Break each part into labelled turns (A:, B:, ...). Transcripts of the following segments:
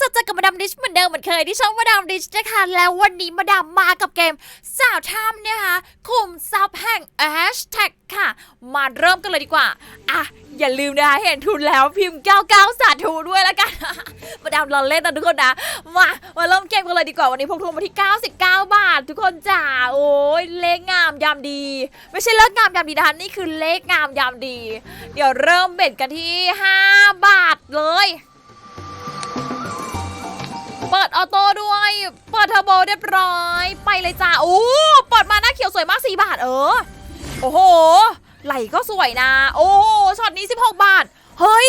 A: จะเจอกับมาดามดิชเหมือนเดิมเหมือนเคยที่ช่องมาดามดิชนะคะแล้ววันนี้มาดามมากับเกมสาวถ้ำนะคะคุมซับแห่งแอชแท็กค่ะ มาเริ่มกันเลยดีกว่า อะ อย่าลืมนะคะเห็นทุนแล้วพิมพ์ 99 สาธุด้วยแล้วกัน มาดามรอเล่นนะทุกคนนะ มา มาเริ่มเกมกันเลยดีกว่า วันนี้พกทุนมาที่ 99 บาท ทุกคนจ๋าโอ้ยเลขงามยามดี ไม่ใช่เลขงามยามดีนะนี่คือเลขงามยามดี เดี๋ยวเริ่มเบ็ดกันที่ 5 บาทเลย เปิดออโต้ด้วย เปิดเทอร์โบเรียบร้อย ไปเลยจ้าโอ้เปิดมาหน้าเขียวสวยมาก 4 บาทเออ โอ้โห ไหลก็สวยนะ โอ้โห ช็อตนี้ 16 บาท เฮ้ย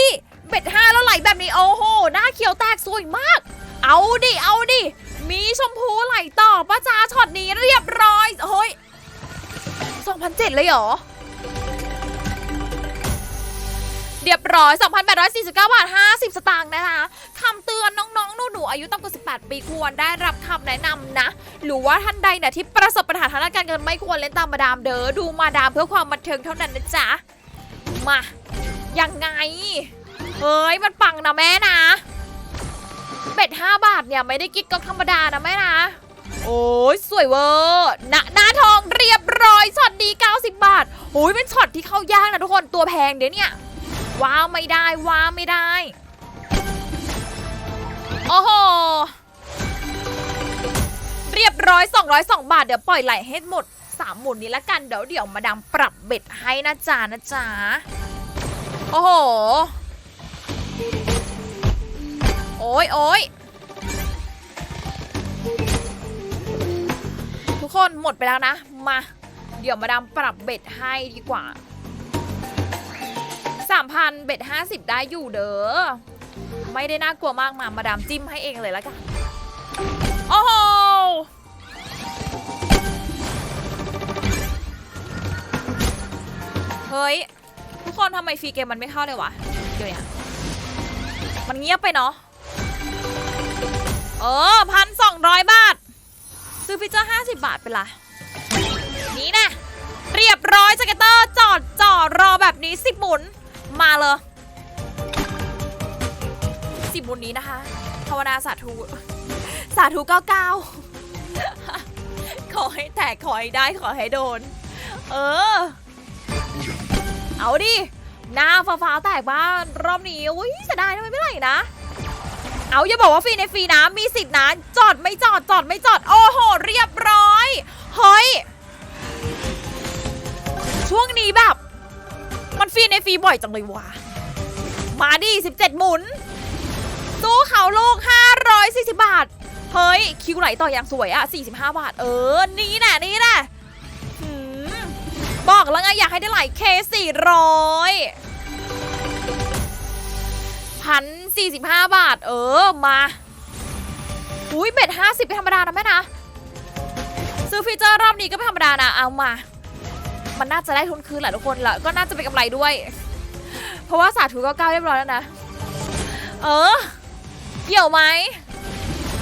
A: เบ็ดห้าแล้วไหลแบบนี้ โอ้โห หน้าเขียวแตกสวยมาก เอาดิ เอาดิ มีชมพูไหลต่อป้าจ้าช็อตนี้เรียบร้อย เฮ้ย2,007เลยเหรอ เรียบร้อย 2,849 บาท 50 สตางค์นะคะคำเตือนน้องๆหนูๆอายุต่ำกว่า 18 ปีควรได้รับคำแนะนำนะ หรือว่าท่านใดเนี่ยที่ประสบปัญหาทางด้านการเงินไม่ควรเล่นตามมาดามเด้อดูมาดามเพื่อความบันเทิงเท่านั้นนะจ๊ะ มายังไงเฮ้ยมันปังนะแม่นะเบ็ด5บาทเนี่ยไม่ได้กิ๊กก็ธรรมดานะแม่นะ โอ้ยสวยเวอร์หน้าหน้าทองเรียบร้อยช็อตดี 90 บาทโอ้ยเป็นช็อตที่เข้ายากนะทุกคนตัวแพงเดี๋ยวเนี่ย ว้าวไม่ได้ว้าวไม่ได้ โอ้โห เรียบร้อย 202 บาท เดี๋ยวปล่อยไหลให้หมด 3 หมุนนี้ละกัน เดี๋ยวเดี๋ยวมาดามปรับเบ็ดให้นะจ๊ะนะจ๊ะ โอ้โห โอ้ยโอ้ยทุกคนหมดไปแล้วนะ มา เดี๋ยวมาดามปรับเบ็ดให้ดีกว่า สามพันเบ็ดห้าสิบได้อยู่เด้อ ไม่ได้น่ากลัวมากมามาดามจิ้มให้เองเลยล้วกัน โอ้โห เฮ้ย ทุกคนทำไมฟรีเกมมันไม่เข้าเลยวะ เดี๋ยวนี่ยมันเงียบไปเนาะ เออพันสองร้อยบาท ซื้อพิจเจอร์ห้าสิบบาทไปละ นี่นะเรียบร้อยสเกตเตอร์จอดจอดรอแบบนี้สิบหมุน มาเลยสิบหมุนนี้นะคะ ภาวนาสาธุ สาธุเก้าเก้าขอให้แตกขอให้ได้ขอให้โดน เออ เอาดิ หน้าฟ้าๆแตกบ้านรอบนี้อุ้ยเสียดายทำไมไม่ไหลนะ เอาอย่าบอกว่าฟรีในฟรีนะ มีสิทธินะ จอดไม่จอดจอดไม่จอด โอ้โห เรียบร้อย เฮ้ย ช่วงนี้แบบ ในฟรีบ่อยจังเลยว่ะมาดิ17 หมุน สู้เขาลูก 540 บาท เฮ้ย คิวไหลต่ออย่างสวยอะ45 บาท เออ นี่แหละนี่แหละบอกแล้วไงอยากให้ได้ไหลเค400พันสี่สิบห้าบาท เออ มาอุ้ยเบ็ดห้าสิบไม่ธรรมดานะแม่นะ ซื้อฟีเจอร์รอบนี้ก็ไม่ธรรมดานะ เอามา มันน่าจะได้ทุนคืนแหละทุกคนแล้วก็น่าจะเป็นกำไรด้วย เพราะว่าสาธุก็เก้าเรียบร้อยแล้วนะ เออ เกี่ยวไหม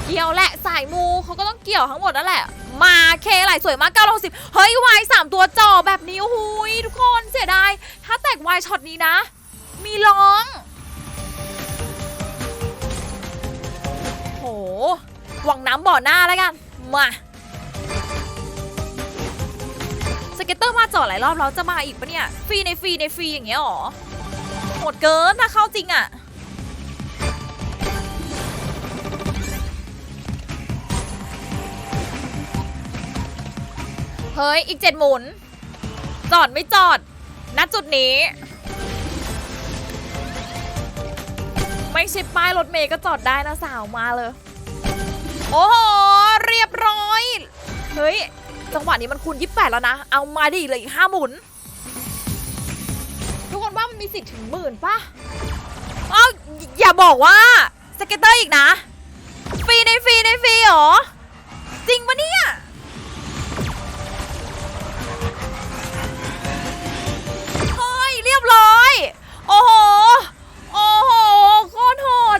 A: เกี่ยวแหละสายมูเขาก็ต้องเกี่ยวทั้งหมดนั่นแหละ มาเคไหลสวยมาก9 6 0เฮ้ยวายสามตัวจ่อแบบนี้โอ้โหุยทุกคนเสียดาย ถ้าแตกวายช็อตนี้นะ มีร้อง โหหวังน้ำบ่อหน้าแล้วกัน มา เก็ตเตอร์มาจอดหลายรอบแล้วจะมาอีกปะเนี่ย ฟรีในฟรีในฟรีอย่างเงี้ยหรอโหดเกินถ้าเข้าจริงอะเฮ้ย อีกเจ็ดหมุน จอดไม่จอด ณ จุดนี้ ไม่ใช่ป้ายรถเมย์ก็จอดได้นะสาวมาเลย โอ้โห เรียบร้อย เฮ้ย จังหวะนี้มันคูณ28 แล้วนะ เอามาดิเลยอีกห้าหมุน ทุกคนว่ามันมีสิทธิ์ถึงหมื่นปะเอ้าอย่าบอกว่าสเก็ตเตอร์อีกนะ ฟรีในฟรีในฟรีหรอ จริงปะเนี่ยเฮ้ยเรียบร้อย โอ้โห โอ้โหโคตรโหด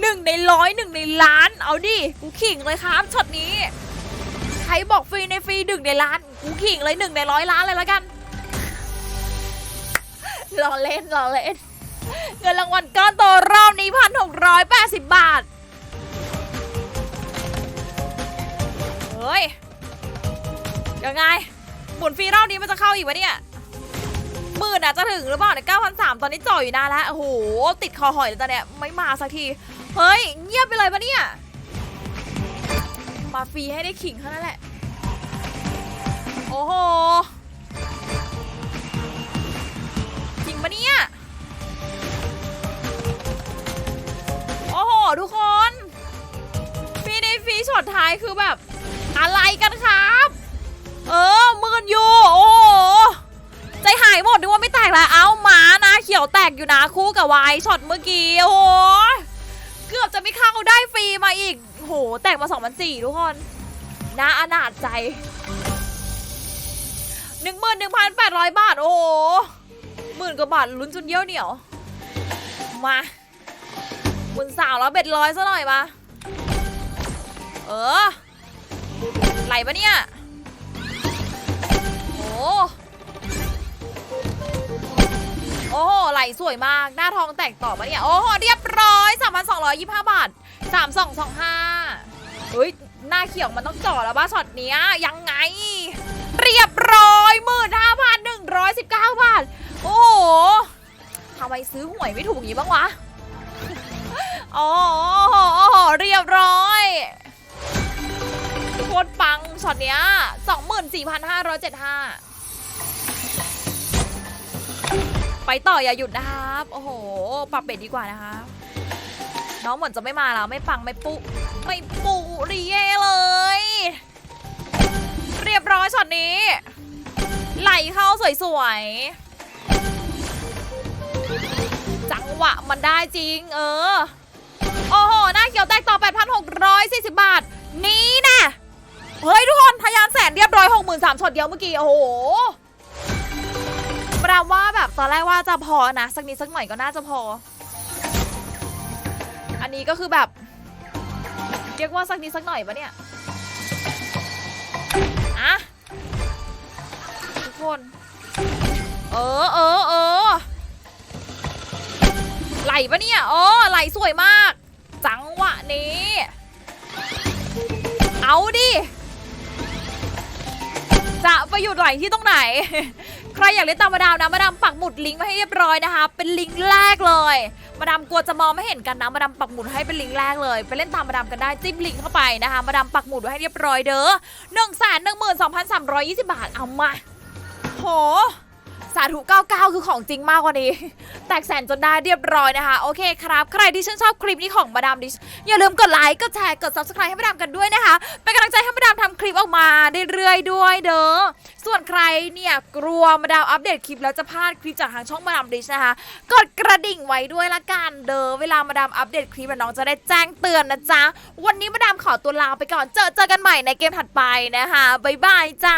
A: หนึ่งในร้อยหนึ่งในล้าน เอาดิ กูขิงเลยครับช็อตนี้ ใครบอกฟรีในฟรีหนึ่งในล้านกูขิงเลยหนึ่งในร้อยล้านเลยแล้วกันรอเล่นรอเล่น เงินรางวัลก้อนโตรอบนี้พันหกร้อยแปดสิบบาท เฮ้ย ยังไงหมุนฟรีรอบนี้มันจะเข้าอีกวะเนี่ยหมื่นอะจะถึงหรือเปล่าเนี่ยเก้าพันสามตอนนี้จ่อยอยู่นานแล้ว โอ้โห ติดคอหอยแล้วตอนเนี้ยไม่มาสักที เฮ้ย เงียบไปเลยปะเนี่ย มาฟรีให้ได้ขิงเท่านั้นแหละ โอ้โห จริงปะเนี่ย โอ้โห ทุกคนฟรีในฟรีช็อตท้ายคือแบบ อะไรกันครับ เออมืนอยู่ โอ้โห ใจหายหมดนึกว่าไม่แตกแล้ว เอ้าหมานะ เขียวแตกอยู่นะคู่กับวายช็อตเมื่อกี้ โอ้โห เกือบจะไม่เข้าได้ฟรีมาอีก โห แตกมา2 0 0 ทุกคนน่าอนาจใจ 11,800 บาท โอ้โหหมื่นกว่าบาทลุ้นจนเยี่ยวเหนียว มาหมื่นสาวแล้วเบ็ดร้อยซะหน่อยมา เออ ไหลปะเนี่ย โอ้ อ้โหไหลสวยมาก หน้าทองแตกต่อปะเนี่ย โอ้โห เรียบร้อย 3,225 บาท 3225เฮ้ย หน้าเขียวมันต้องจ่อแล้วบ้าช็อตเนี้ย ยังไง เรียบร้อยหมื่นห้าพันหนึ่งร้อยสิบเก้าบาท โอ้โหทำไมซื้อหวยไม่ถูกอย่างนี้บ้างวะโอ้โหโอ้โหเรียบร้อยโคตรปังช็อตเนี้ยสองหมื่นสี่พันห้าร้อยเจ็ดห้า ไปต่ออย่าหยุดนะครับ โอ้โห ปรับเบ็ดดีกว่านะคะ น้องเหมือนจะไม่มาแล้ว ไม่ปังไม่ปุ ไม่ปุรีเย่เลย เรียบร้อยช็อตนี้ ไหลเข้าสวยๆ จังหวะมันได้จริง เออ โอ้โห หน้าเขียวแตกต่อ 8,640 บาท นี่นะเฮ้ยทุกคนทะยานแสนเรียบร้อย 63,000ช็อตเดียวเมื่อกี้ โอ้โห ปราว่าแบบตอนแรกว่าจะพอนะ สักนิดสักหน่อยก็น่าจะพอ อันนี้ก็คือแบบเรียกว่าสักนิดสักหน่อยปะเนี่ยอะทุกคน เออเออเออไหลปะเนี่ยโอ้ไหลสวยมาก จังหวะนี้ เอาดิจะไปหยุดไหลที่ตรงไหน ใครอยากเล่นตามมาดามนะมาดามปักหมุดลิงก์มาให้เรียบร้อยนะคะ เป็นลิงก์แรกเลย มาดามกลัวจะมองไม่เห็นกันนะมาดามปักหมุดให้เป็นลิงก์แรกเลย ไปเล่นตามมาดามกันได้จิ้มลิงก์เข้าไปนะคะ มาดามปักหมุดไว้ให้เรียบร้อยเด้อหนึ่งแสนหนึ่งหมื่นสองพันสามร้อยยี่สิบบาทเอามาโห สาธุ 99 คือของจริงมากกว่านี้ แตกแสนจนได้เรียบร้อยนะคะ โอเคครับ ใครที่ชื่นชอบคลิปนี้ของมาดามดิชอย่าลืมกดไลค์ กดแชร์ กด subscribe ให้มาดามกันด้วยนะคะ เป็นกำลังใจให้มาดามทำคลิปออกมาเรื่อยๆด้วยเด้อ ส่วนใครเนี่ยกลัวมาดามอัปเดตคลิปแล้วจะพลาดคลิปจากทางช่องมาดามดิชนะคะ กดกระดิ่งไว้ด้วยละกันเด้อ เวลามาดามอัปเดตคลิปน้องจะได้แจ้งเตือนนะจ๊ะ วันนี้มาดามขอตัวลาไปก่อน เจอเจอกันใหม่ในเกมถัดไปนะคะบ๊ายบายจ้า